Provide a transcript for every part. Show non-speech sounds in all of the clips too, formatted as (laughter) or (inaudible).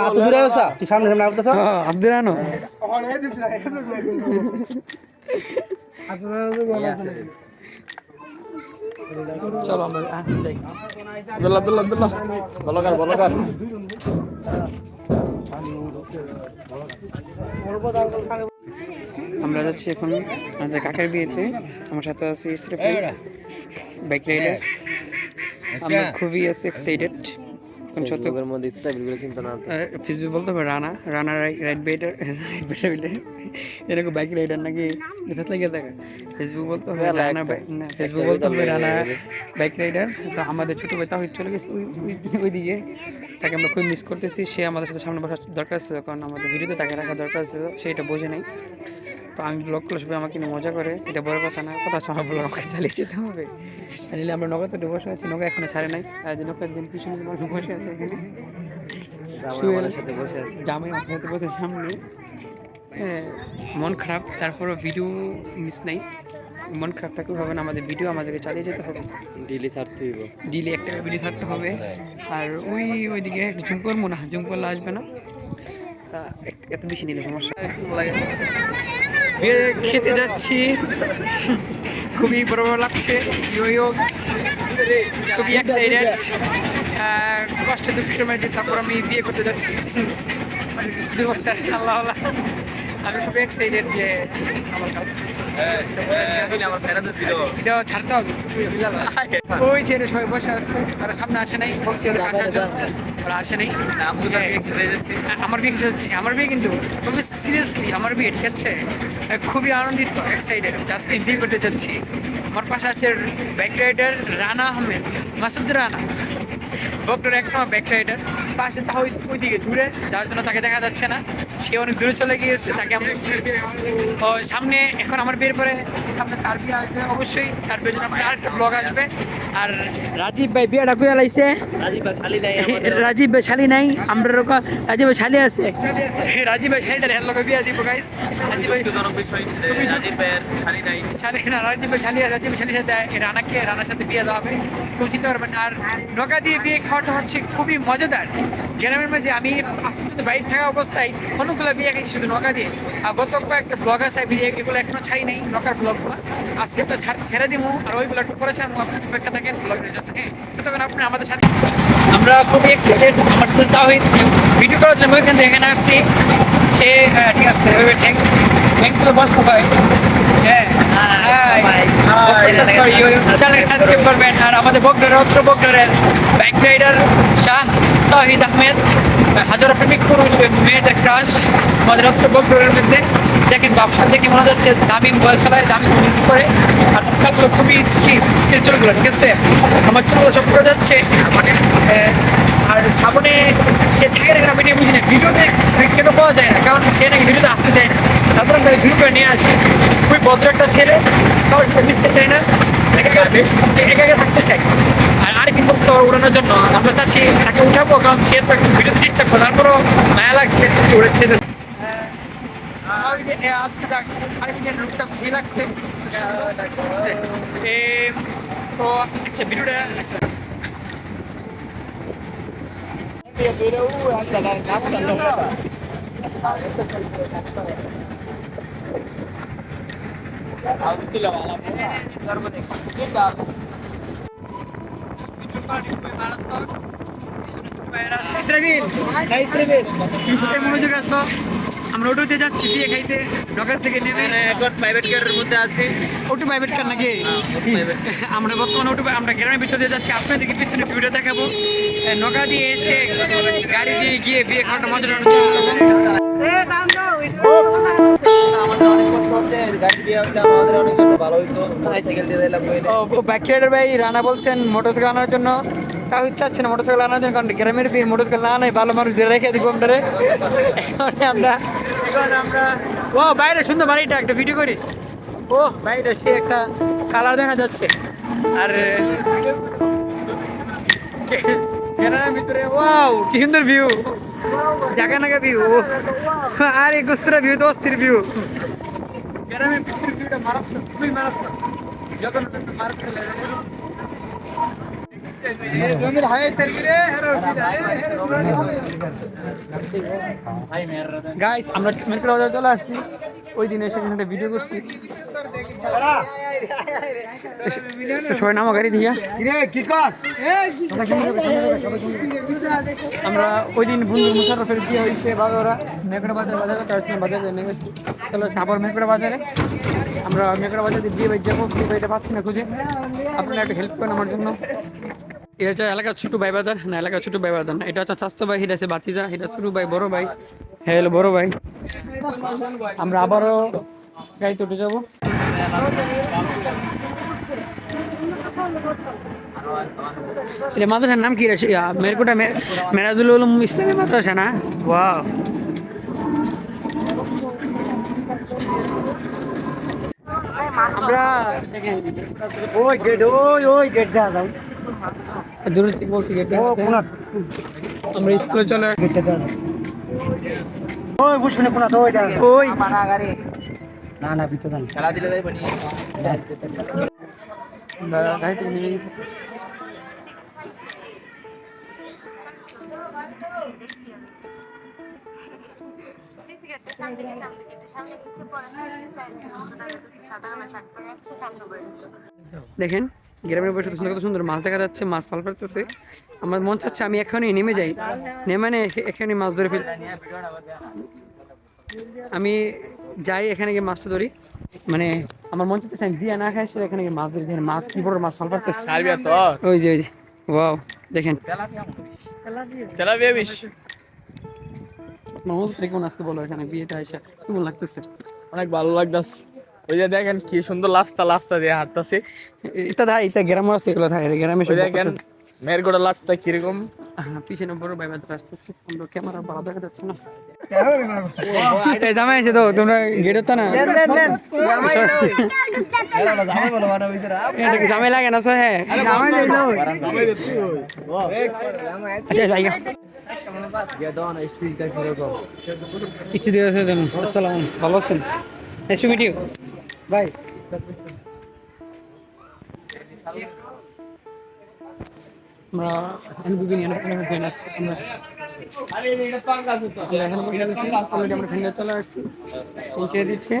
এত দূরে আসা তুই সামনে সামনে আসতেছ আব্দুল রানো চলো আমরা যাই। আব্দুল্লাহ আব্দুল্লাহ আব্দুল্লাহ। বলকার বলকার আমরা যাচ্ছি এখন আমাদের কাকের বিয়েতে। আমার সাথে আছে বাইক রাইডার আমরা খুবই আছি এক্সাইটেড এখন সত্য ফেসবুকের মধ্যে স্টাইলগুলো চিন্তা না ফেসবুক বলতে হবে Rana Rana ride rider ride rider এরকম বাইক রাইডার নাকি দেখা লাগে দেখা। ফেসবুক বলতে হবে রানা না ফেসবুক বলতে হবে রানা বাইক রাইডার তো আমাদের ছোট ভাই তাও চলে গেছে ওই ওইদিকে। তাকে আমরা খুব মিস করতেছি। সে আমাদের সাথে সামনে বসার দরকার ছিল কারণ আমাদের ভিডিওতে তাকে রাখা দরকার ছিল সেটা বোঝে নাই। তো আমি ব্লগ করলে সবাই আমাকে নিয়ে মজা করে। এটা বড় কথা না কথা আমার ব্লগ আমাকে চালিয়ে যেতে হবে। আর নিলে আমরা নৌকা তো বসে আছি নৌকা এখনও ছাড়ে নাই। আর যে নৌকার দিন পিছনে মানুষ বসে আছে এখানে। জামাই আমার সাথে বসে সামনে। হ্যাঁ, মন খারাপ তারপরও ভিডিও মিস নাই। মন খারাপ থাকলেও হবে না আমাদের ভিডিও আমাদেরকে চালিয়ে যেতে হবে। ডেলি ছাড়তে হইব। ডিলি একটা ভিডিও ছাড়তে হবে। আর ওই ওইদিকে জুম করব না জুম করলে আসবে না। এত বেশি নিলে সমস্যা। লাগে খেতে যাচ্ছি। খুবই বড় লাগছে। খুবই এক্সাইটেড কষ্ট দুঃখের মাঝে তারপর আমি বিয়ে করতে যাচ্ছি। আল্লাহ আমি খুব এক্সাইটেড যে আমার ছিল আসে নাই আমার বিয়ে আমার বিয়ে কিন্তু সিরিয়াসলি আমার বিয়ে ঠিক আছে খুবই আনন্দিত এক্সাইটেড করতে যাচ্ছি আমার পাশে আছে বাইক রাইডার রানা আহমেদ মাসুদ রানা বকটার এক নম্বর ব্যাক রাইডার পাশে তা ওই ওইদিকে দূরে যার জন্য তাকে দেখা যাচ্ছে না। সে অনেক দূরে চলে গিয়েছে তাকে আমরা ও সামনে এখন আমার বিয়ের পরে সামনে তার বিয়ে আসবে অবশ্যই। তার বিয়ের জন্য আমার আরেকটা ব্লগ আসবে। আর রাজীব ভাই বিয়েটা করে লাইছে। রাজীব ভাই শালি নাই (laughs) রাজীব ভাই শালি নাই আমরা রকম রাজীব ভাই শালি আছে। (laughs) রাজীব ভাই শালিটার হের লোক বিয়ে দিব গাইস রাজীব ভাই জনক বিষয় রাজীব ভাইয়ের শালি নাই। শালি না রাজীব ভাই শালি আছে রাজীব শালির সাথে রানাকে রানার সাথে বিয়ে দেওয়া হবে। খুব চিন্তা আর নৌকা দিয়ে বিয়ে খাওয়াটা হচ্ছে খুবই মজাদার। গ্রামের মাঝে আমি আস্তে আস্তে বাইরে থাকা অবস্থায় অনেকগুলো বিয়ে খাইছি শুধু নৌকা দিয়ে। আর গত কয়েকটা ব্লগ আছে বিয়ে এগুলো এখনও ছাই নেই, নৌকার ব্লগগুলো আজকে একটা ছাড়- দিব আর ওইগুলো একটু পরে ছাড়বো। আপনি অপেক্ষা থাকেন ব্লগের জন্য। হ্যাঁ তখন আপনি আমাদের সাথে আমরা খুবই এক্সাইটেড ভিডিও করার জন্য ওইখান থেকে এখানে আসছি। সে ঠিক আছে থ্যাংক থ্যাংক ইউ ভাই হ্যাঁ চ্যানেল সাবস্ক্রাইব করবেন। আর আমাদের বকডার অত্র বকডারের বাইক রাইডার শাহ তাহিদ আহমেদ। হাজার প্রেমিক মেয়েদের ক্রাশ আমাদের অত্র বকডারের মধ্যে। দেখেন ব্যবসা দেখে মনে হচ্ছে দামি চালায় দামি মিস করে। আর কাজগুলো খুবই স্কিল স্কিল চলগুলো ঠিক আছে? আমার ছোট সব করে যাচ্ছে। আহ, আর ছাপনে সে থেকে রেখে আমি বুঝি না ভিডিওতে কেন পাওয়া যায় না? কারণ সে নাকি ভিডিওতে আসতে চায় না। তারপর আমি ভিডিও করে নিয়ে আসি। খুবই ভদ্র একটা ছেলে। কারণ মিশতে চায় না। একা একা একা একা থাকতে চাই। আর আরেকদিন বলতে উড়ানোর জন্য আমরা চাচ্ছি তাকে উঠাবো কারণ সে তো একটু ভিডিওতে চেষ্টা করে তারপরও মায়া লাগছে উড়েছে আজকে যাক আরেকদিন রূপটা সে লাগছে। তো আচ্ছা ভিডিওটা ইসরাবিল হ্যাঁ ইসরাবিল কোথায় মনোযোগ আমরা ওটোতে যাচ্ছি বিয়ে খাইতে ঢাকা থেকে নেমে এখন প্রাইভেট কারের মধ্যে আছি ওটু প্রাইভেট কার নাকি আমরা বর্তমানে ওটু আমরা গ্রামের ভিতরে দিয়ে যাচ্ছি। আপনাদেরকে পিছনে ভিডিও দেখাবো নৌকা দিয়ে এসে গাড়ি দিয়ে গিয়ে বিয়ে খাওয়াটা মজা রাইডার ভাই রানা বলছেন মোটরসাইকেল আনার জন্য। তাও ইচ্ছা হচ্ছে না মোটরসাইকেল আনার জন্য, কারণ গ্রামের বিয়ে মোটরসাইকেল না নাই ভালো মানুষ রেখে দিব আমরা আমরা ও, বাইরে, সুন্দর বাড়িটা, একটা ভিডিও করি। ও, বাইরে সে একটা কালার দেখা যাচ্ছে। আর গ্রামের ভিতরে ওয়াও কি সুন্দর ভিউ জায়গা নাগা ভিউ আর, গোস্তরা ভিউ তো অস্থির ভিউ মারাত্মক খুবই মারাত্মক যখন মারাত্মক গাইস আমরা মেরকুড়া বাজার চলে আসছি। ওই দিনে সেখানে ভিডিও করছি। সবাই নামো গাড়ি দিয়া। আমরা ওই দিন বন্ধু মুশারফের বিয়ে হয়েছে বাজারা মেকড়া বাজার বাজার আসছিলাম বাজারে চলো সাবর মেকড়া বাজারে। আমরা মেকড়া বাজারে বিয়ে বাড়ি যাব বিয়ে বাড়িটা পাচ্ছি না খুঁজে। আপনারা একটু হেল্প করেন আমার জন্য। এটা হচ্ছে এলাকার ছোট ভাই বাজার। না এলাকার ছোট ভাই বাজার না এটা হচ্ছে স্বাস্থ্য ভাই এটা আছে বাতিজা এটা ছোট ভাই বড় ভাই। হ্যাঁ হলো বড় ভাই। আমরা আবারও গাড়িতে উঠে যাব। মাদ্রাসার নাম কি মেরকুটা মেরাজুল উলুম ইসলামী মাদ্রাসা না? ওয়াও। আমরা দেখেন ওই গেট ওই ওই গেট দেখা যাও। দূর থেকে বলছি গেটে ও কোনা আমরা স্কুলে চলে গেটটা দেখা ওই বুঝবি না কোনা তো ওই ওই। না না ভিতরে যান খেলা দিলে যাই বনি থেকে। নেমে গেছি। দেখেন গ্রামের বসে কত সুন্দর মাছ দেখা যাচ্ছে মাছ ফাল করতেছে আমার মন চাচ্ছে আমি এখনই নেমে যাই। নেমে নে এখানে মাছ ধরে ফেল আমি যাই এখানে গিয়ে মাছটা ধরি। মানে আমার মন চাচ্ছে আমি বিয়া না খাই সেটা এখানে গিয়ে মাছ ধরি। দেখেন মাছ কি বড় মাছ সার্বিয়া তো ওই যে ওই যে ওয়াও দেখেন। খেলা বিয়ে বিশ মাহমুদ কেমন আজকে বলো এখানে বিয়েটা এসে কেমন লাগতেছে? অনেক ভালো লাগতাস ওই যে দেখেন কি সুন্দর লাস্তা লাস্তা দিয়ে হাঁটতাছে। এটা দা এটা গ্রামে আছে এগুলো থাকে গ্রামে দেখেন মেয়ের গোড়া লাস্তা কীরকম? পিছনে বড় ভাই আসতেছে। আমরা ক্যামেরা ভালো দেখা যাচ্ছে না। জামাই আছে তো তোমরা না? জামাই লাগে না হ্যাঁ। আচ্ছা জায়গা কিছু দিয়ে আসসালাম ভালো আছেন? নাইস আমরা এনবিবি নিয়ে অনেক ফ্রেন্ড আসছি। আমরা অলরেডি আমরা ফ্রেন্ডে চলে আসছি। পৌঁছে দিচ্ছে।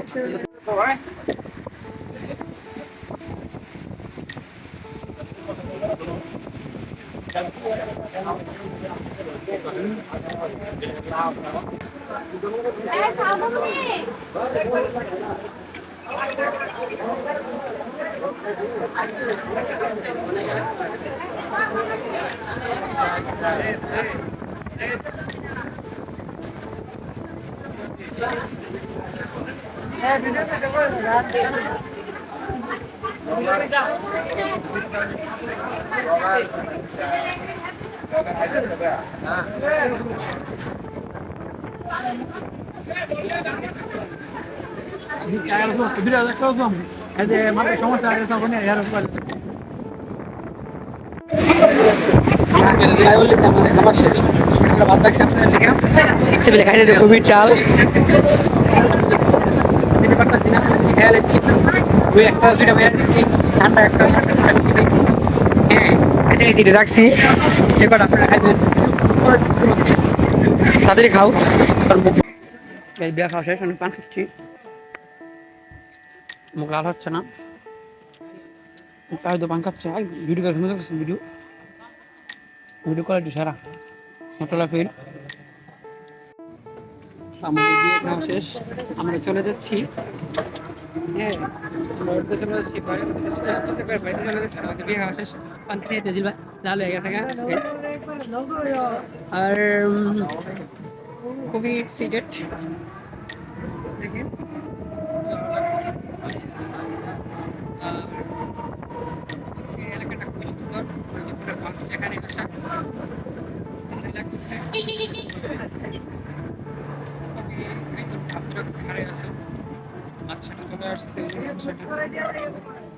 সমস্যা আছে সব নিয়ে ইয়ার উপর খাবার শেষ আমরা ভাত রাখছি আপনার লিখে একটা দুইটা মেরে দিছি ঠান্ডা একটা হ্যাঁ দিতে রাখছি এবার আপনারা খাইবেন হচ্ছে তাড়াতাড়ি খাও এই বিয়া খাওয়া শেষ পান খাচ্ছি মুখ লাল হচ্ছে না তাই তো পান খাচ্ছে ভিডিও করে ভিডিও ভিডিও কোয়ালিটি সারা। মোটলা ফিল আমাদের বিয়ে খাওয়া শেষ আমরা চলে যাচ্ছি। হ্যাঁ চলে যাচ্ছি বাড়িতে চলে যাচ্ছি আমাদের বিয়ে খাওয়া শেষ। পান খেয়ে দিল লাল হয়ে গেছে আর খুবই এক্সাইটেড দেখেন আর হচ্ছে এলাকাটা খুবই সুন্দর ওই যে পুরো পাঁচটা এখানে আসা ভালোই লাগতেছে।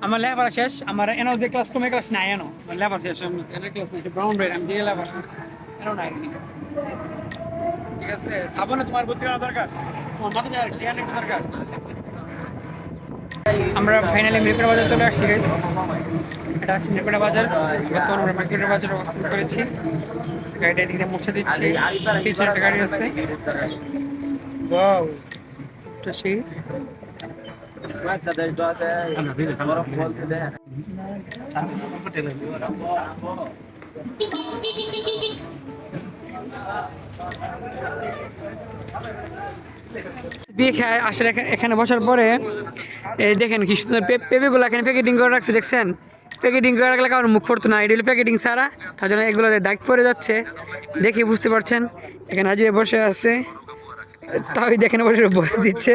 আমার লেবার শেষ। আমার এনো যে ক্লাস কমে ক্লাস নাই এনো আমার লেবার শেষ। এনো ক্লাস নাই। ব্রাউন ব্রেড আমি যে লেবার করছি নাই। ঠিক আছে? সাবনে তোমার বুদ্ধি দরকার? তোমার মাথা যায় ক্লিয়ার একটা দরকার? আমরা ফাইনালি মিরপুরা বাজার চলে আসছি গাইস এটা হচ্ছে মিরপুরা বাজার। বর্তমানে আমরা মিরপুরা বাজারে অবস্থান করেছি। গাড়িটা এদিকে মুছে দিচ্ছি। পিছনে একটা গাড়ি আছে। সেই। বিয়ে খায় এখানে বসার পরে, এই দেখেন কি সুন্দর পেঁপেগুলো এখানে প্যাকেটিং করে রাখছে, দেখছেন? প্যাকেটিং করে রাখলে কারোর মুখ পড়তো না এটি হলো প্যাকেটিং ছাড়া। তার জন্য এগুলো দাগ পড়ে যাচ্ছে। দেখে বুঝতে পারছেন? এখানে আজিয়ে বসে আছে। তাও দেখেন বসে বসে দিচ্ছে।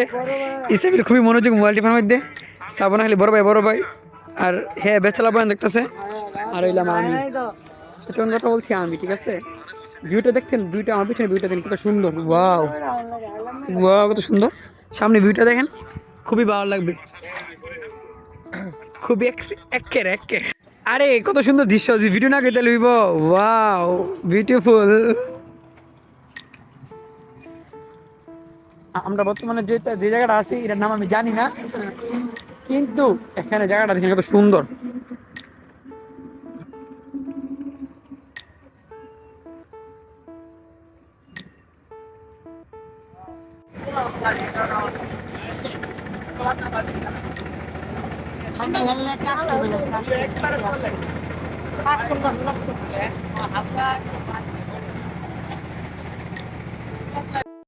ইসেফির খুবই মনোযোগ মোবাইল মধ্যে। সাবনা খালি বড় ভাই বড় ভাই। আর হ্যাঁ বেচালা বয়ান দেখতেছে। আর হইলাম আমি। কথা বলছি আমি, ঠিক আছে? ভিউটা দেখছেন? ভিউটা আমার পিছনে ভিউটা দেখেন, কত সুন্দর। ওয়াও। ওয়াও, কত সুন্দর। সামনে ভিউটা দেখেন, খুবই ভালো লাগবে। খুবই একের একে আরে, কত সুন্দর দৃশ্য যে ভিডিও না কেটে লইব। ওয়াও বিউটিফুল আমরা বর্তমানে যেটা যে জায়গাটা আছি, এটার নাম আমি জানি না। কিন্তু এখানে জায়গাটা দেখেন কত সুন্দর। Customer customer